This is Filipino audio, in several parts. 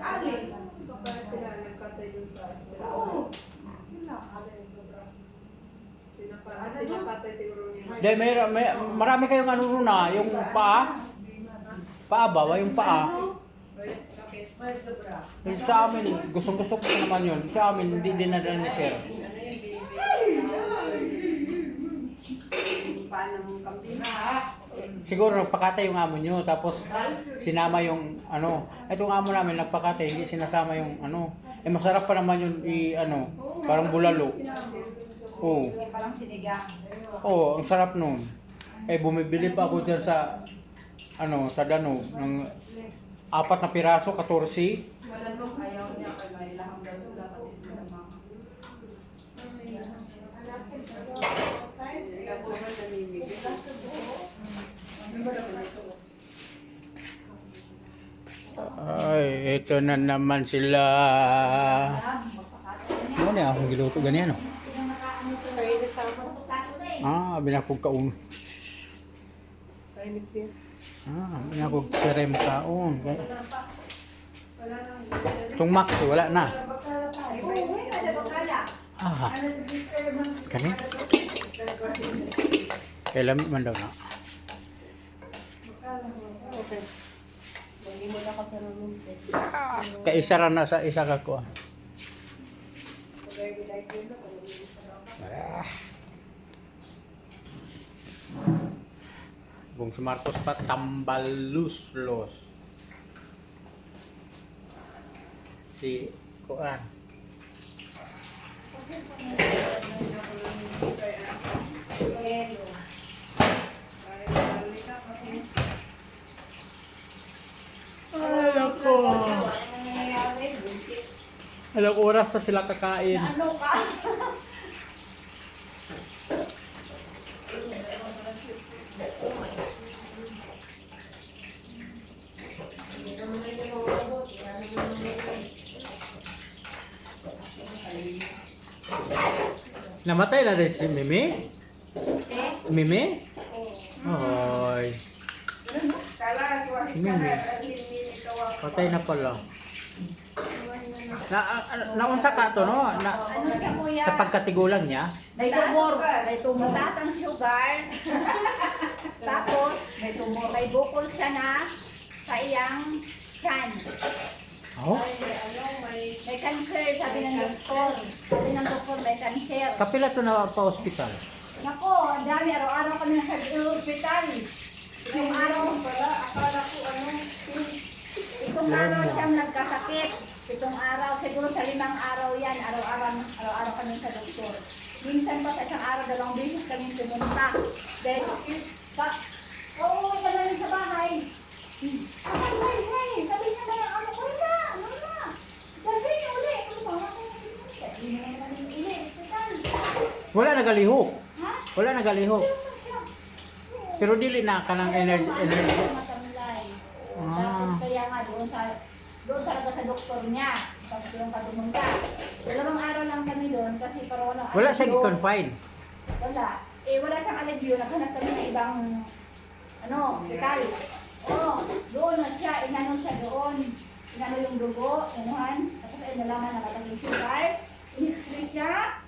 Ali. Kapag sila nagkatay sa sila. Oo. Sila. Pinapa- Pinapatay siguro niya. Dahil may, may, marami kayong ano nun ah, yung paa. Paa ba? Yung paa. Yung sa amin, gustong gusto ko naman yun. Sa amin, hindi dinadala ni sir. Ano yung? Paano mong kambing? Siguro nagpakatay yung amo nyo, tapos sinama yung ano. Itong amo namin nagpakatay, hindi sinasama yung ano. Eh masarap pa naman yung i ano, parang bulalo. Oo. Parang sinigang. Oo, ang sarap nun. Eh bumibili pa ako dyan sa ano, sa Danog ng apat na piraso, 14. Malamang ayaw niya kay may lahang daw sila pati sila mama. Tapos na namimigay. Ay, ito na naman sila. Ano na akong giluto ganyan, no? Ah, binakog kaon. Din. Ah, binakog kerem kaon. Itong max, wala na. Ah, kani? Kailan man daw na. Okay. Ah, kaisa ra na sa isa ka ko. Ah. Bung si Marcos pa tambaluslos. Si Kuan. Alang oras na sila kakain. Ano ka? Namatay na rin si Mimi? Mimi? Hoy. Si Mimi. Patay na pala. Na, ah, ah, naunsa ka to, no? Na, Ano siya kuya? sa pagkatigulang niya? May tumor. May tumor. Mataas ang sugar. Tapos, may tumor. May bukol siya na sa iyang chan. Oh? May cancer, sabi ng doktor. Sabi ng doktor, may cancer. Kapila to na pa ospital. Nako, ang dami. Araw-araw kami nasa hospital. Itong araw, Akala ko ano, itong araw siyang nagkasakit. Itong araw, siguro sa limang araw yan. Araw-araw, araw-araw kami sa doktor. Minsan pa sa isang araw, dalawang beses kami pumunta. Dahil, pa, oh, na rin sa bahay. Hmm. Ay, ay, ay, sabi niya na yung ano ko na, ano na. Sabi niya uli, ano ba, ano Hindi na naman yung uli, hospital. Wala nagalihok. Ha? Wala nagalihok. Pero dili na ka ng energy. energy. Ah. Kaya nga doon sa doon talaga sa doktor niya. Tapos yung patumunta. Dalawang araw lang kami doon kasi para wala Wala siya gi-confine. Wala. Eh wala siyang alivio. Naghanap kami ng ibang ano, hospital. Oo, doon na siya. Inano siya doon. Inano yung dugo, inuhan. Tapos ay nalaman na katang sugar. In-x-ray siya.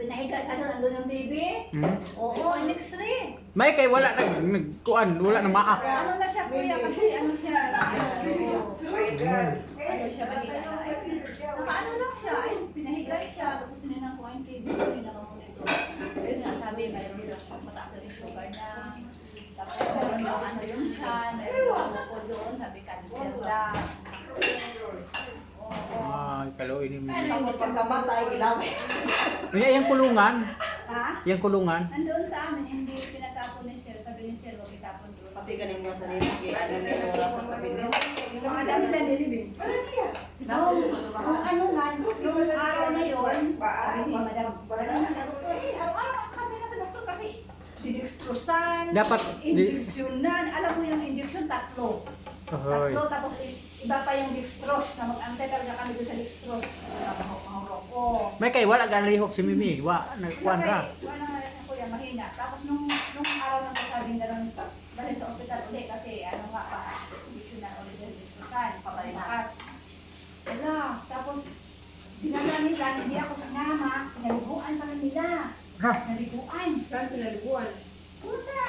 Pinahiga siya doon. Yung TV. Hmm? Oo, in-x-ray. May kay wala nag nagkuan, wala nang maak. Ano na siya kuya kasi ano siya, ano, ano siya na ay, nakaano lang siya, ay pinahiga siya, tapos tinanong ko ang TV, pinaka-monitor. Yun nga sabi, mayroon lang mataas na yung sugar na, tapos ano yung chan, mayroon ako doon, sabi cancer lang. Ah, kalo ini mo. Ano pagkamatay, ginamit. Kaya yung kulungan, Ha? yung kulungan. Nandun sa amin, hindi pinatapon ni Sir, sabi ni Sir, huwag itapon doon. Pati ganing mga sarili, kaya ano na yung oras sa kabili. Yung mga dami nila nilibig. Nung, kung ano nga, nung araw na yun, sabi ni Madam, wala naman sa doktor. Eh, araw-araw kami na sa doktor kasi didextrosan, Dapat injeksyonan. Alam mo yung injeksyon, tatlo. Tatlo, tapos iba pa yung dextrose na mag-antay talaga kami doon sa dextrose. Mahurok ko. May kay wala galihok si Mimi, wa nagkuan ra. Wala nga rin ako yung mahina. Tapos nung, nung araw na kasabing na lang dalhin sa ospital ulit kasi ano nga pa, injeksyon na ulit yung dextrosan, pabalikat. Tapos, dinala nila, hindi ako sinama, pinaliguan pa rin nila. Ha? Naliguan. Saan sinaliguan? Puta,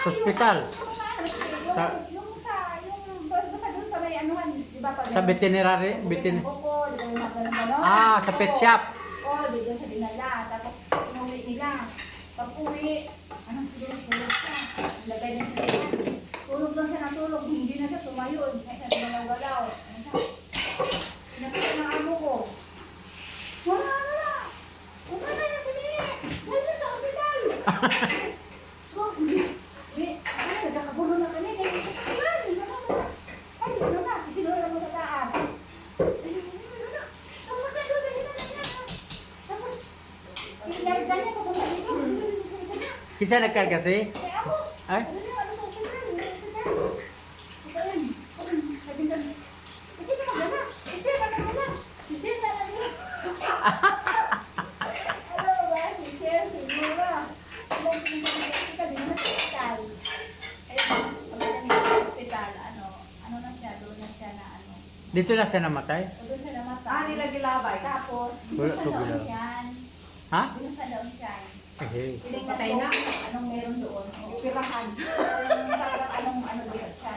Sa ospital? Sa- yung sa, yung, basta doon sa may anuhan, di ba? pag- Sa veterinary, veterin yung? Ah, sa pet shop. Oo, di doon sa dinala. Tapos, inuwi nila. Pag uwi, anong siguro tulog siya. Lagay na siya yan. Tulog lang siya ng tulog, hindi na siya tumayo. Hindi siya gumalaw-galaw. Siya? Pinakita ng amo ko. Wala, wala. Wala na yan, sige. Wala sa ospital. na siya na ano, Dito na siya namatay? doon siya namatay. Ah, nila gilabay. Tapos, daw bilaw. yan. Ha? Binusan daw siya. Eh, Tinignan Patay na? Anong meron doon? Pirahan. Anong ano doon siya.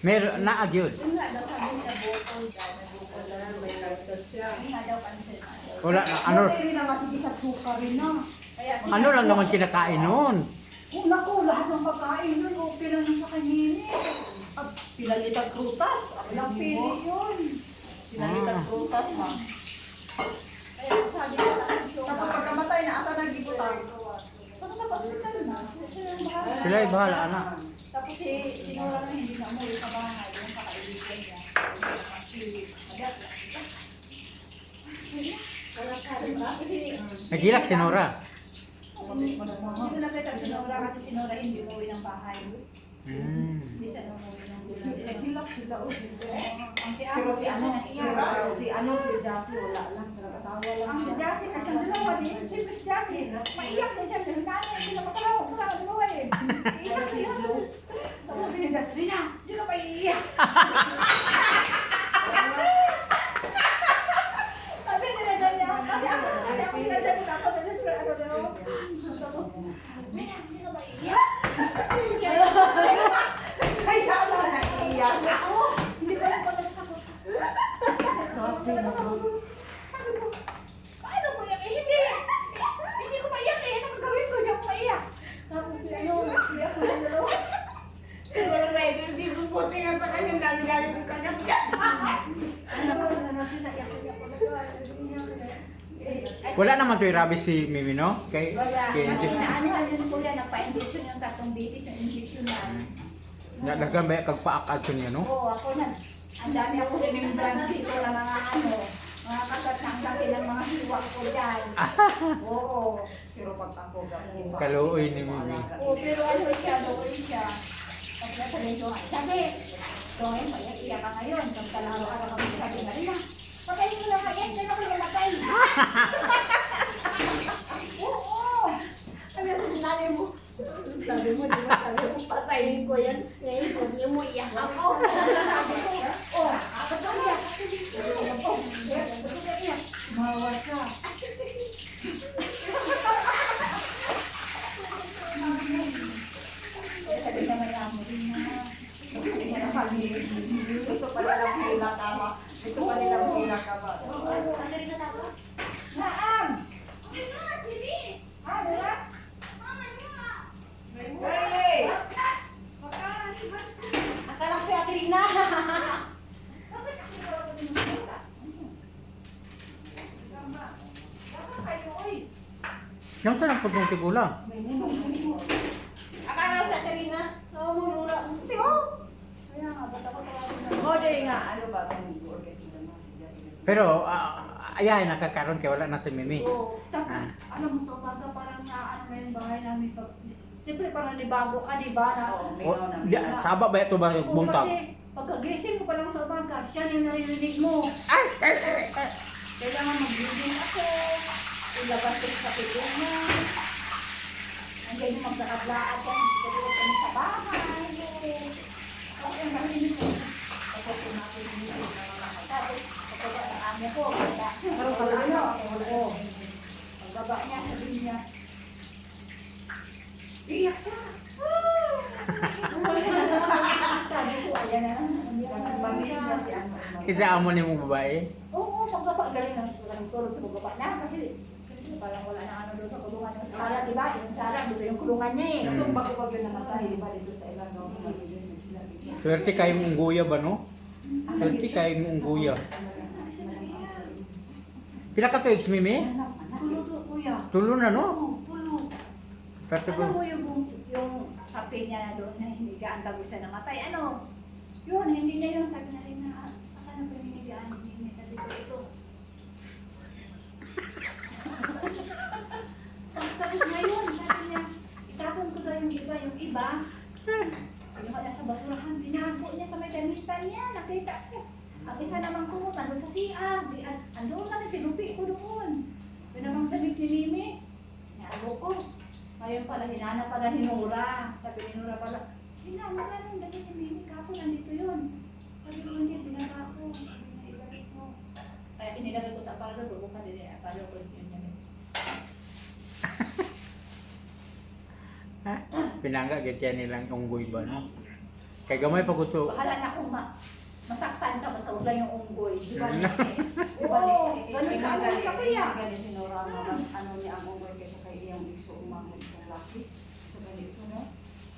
meron na agyod. Wala na, ano, ano lang naman kinakain noon? Una ko, lahat ng pagkain nun, okay lang sa kanini. At pinalitag prutas. Walang pili yun. Pinalitag Ah. prutas, ma. Kaya sabi ko sa akin, Tapos pagkamatay na, asa nagibutang? Pag napag-hospital na, sila yung bahala. Sila ay bahala, anak. Tapos si sinura na hindi na umuwi sa bahay, yung kakaibigan niya. Kasi, Nagilak si Nora. Hindi ko nakita si Nora kasi si Nora hindi umuwi ng bahay. Hmm. Hindi siya umuwi Nagilak sila. Ang si Pero si ano, pero si ano, si Jassy, wala lang. Nakatawa lang Ang si. Jassy, kasi ang dalawa din, si Jassy, maiyak din siya, dahil nanay, hindi na makalaw, wala ang dalawa eh. Iyak siya. Tapos sabi ni Jassy, Rina, di ka pa iiyak. Sabi nila ganyan, kasi ako, kasi ako pinadyan nila ako, kasi ako, ano, ano, tapos, Rina, di ka pa iiyak. Kaya mo na iiyak. Ako, hindi ko alam kung ano sa Sabi ko, paano ko iyak? Eh, hindi. Hindi ko maiyak eh. Ano gagawin ko? Hindi ako maiyak. Tapos si ano, iyak ko na dalawa. Wala na ito, hindi ko puti nga sa kanya, dami-dami ko kanyang dyan. Ano ko na na sila, iyak ko, iyak ko na dalawa. Eh, Wala naman to yung rabies si Mimi, no? Kay, Wala. kay, Kasi naanuhan yun po yan, nagpa-injection yung tatlong beses yung injection na. Nadagan ba kag paak niya, no? Oo, ako na. Ang dami ako remembrance dito ng mga ano, mga katat ng mga hiwa ko dyan. Oo. Pero pag ako ba? Kaluoy ni Mimi. Oo, pero ano siya, doon siya. Pag nasa nito, kasi, doon, iyak ka ngayon. Pag talaro ka na kami sabi na rin, patayin ko na nga yan, kaya ako namatay. Oo. Ano yung sinabi mo? Sabi mo, di ba sabi mo, patayin ko yan. Ngayon, niyo mo iyak ako. Sabi ko, oh, ako to iyak. Oh, iyak, ako to iyak. Mawa siya. Sabi naman ako, rin na. Gusto pa nilang hila ka ba? Gusto pa nilang hila ka ba? Naam! Ah, diba? Hey! Akala ko si Ate Rina. Yung saan ang pagkong tigulang? Akala ko si Ate Rina. Oo, mumura. Tiyo! Kaya nga, ba't ako tawagin na? Mode nga, ano ba? Pero, uh, ayahin nakakaroon kay wala na si Mimi. Oo. Tapos, alam mo, sa umaga parang na ano na yung bahay namin. Pag, siyempre parang nibago ka, di ba? Na, Oo, O, mingaw na di, mingaw. saba ba ito ba Oo, buntag? kasi pagkagising mo pa lang sa umaga, siya na yung naririnig mo. Kailangan mag-breathing ako. Ilabas ko sa pitungan. Andiyan yung magkakablaan yan. Tulog kami sa bahay. Ako yung narinig ko. Tapos umakin yung mga Tapos, pagkaba ng amo ko, wala. Pero pala Wala, ano, oo. Pagbaba niya, sabi niya, iyak siya. sabi ko, ayan na lang. Mamis na si ano. Kita amo ni mong babae. Oo, pagbaba, galing ng galing tulog sa pagbaba na. Kasi, parang wala na ano doon sa kulungan ng Sara, di ba? Yung Sara, dito yung kulungan niya eh. Mm. Itong bago-bago namatay, di ba dito sa ilang daw. Swerte kayo mong ungguya ba no? Swerte kayo mong ungguya. Pila ka tuig mimi? Tulo to, kuya. Tulo na no? Tulo. Ano ko. mo yung, yung sapi niya na doon na hindi ka ang siya namatay? Ano? Yun, hindi niya yung sabi na rin na, asan ang pininigaan? Hindi niya sabi ko ito. Tapos ngayon, sabi ko daw yung iba, yung iba. Ano ka sa basurahan, binago niya sa may niya, nakita ko. Ang isa naman ko, sa CR, andun na, pinupi ko doon. Yun namang damit ni Mimi. Ko. Ngayon pala, hinanap pala ni Nora. Sabi pala, hinanap na nung damit ni Mimi, kapo yun. Sabi hindi, binaba ko. Sabi niya, ibalik mo. Kaya ko sa ka din, apalo ko yun Pinangga gitya nilang unggoy ba no? Kay gamay pa ko to. Bahala na kung ma masaktan ka, basta huwag lang yung unggoy. Di ba? Oo, ganun ganun ka kaya. Gali si Nora mas ano niya ang unggoy kaysa kay iyang ikso umahon sa laki. Sa ganito, no?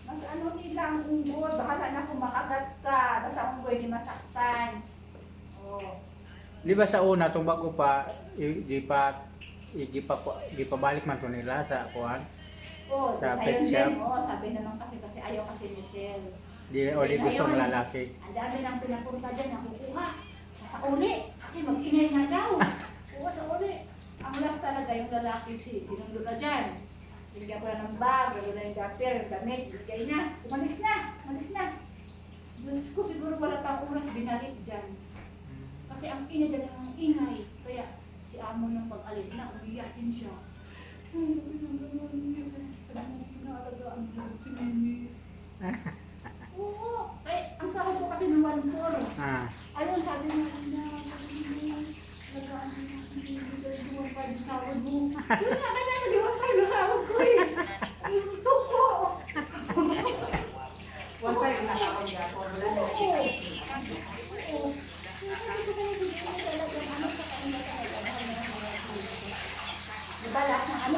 Mas ano nila ang unggoy, bahala na kung makagat ka, basta ang unggoy di masaktan. Oo. Di ba sa una tong bago pa di pa di pa di pa balik man to nila sa kuan. Oo, Sa ayun shop? din, oo, sabi naman kasi kasi ayaw kasi ni Michelle. Di o di gusto ng lalaki. Ang dami nang pinapunta dyan, nakukuha. Sa sa uli, kasi mag-ingay na daw. Kuha sa uli. Ang last talaga yung lalaki si Tinundo na dyan. Bigyan ko na ng bag, gano'n na yung yung damit, bigay na. Umalis na, umalis na. Diyos ko siguro wala pang oras binalik dyan. Kasi ang ina dyan ng ingay. Kaya si amo nung pag-alis na, umiyak din siya. Ay, sabi ng gano'n, sabi talaga ang hirap si Mimi. Oo. Ay, ang sahod ko kasi ng 1-4. Ah. Ayun, sabi niya, hindi na, nag-ano na, hindi na, nag-ano na, hindi na, nag-ano na,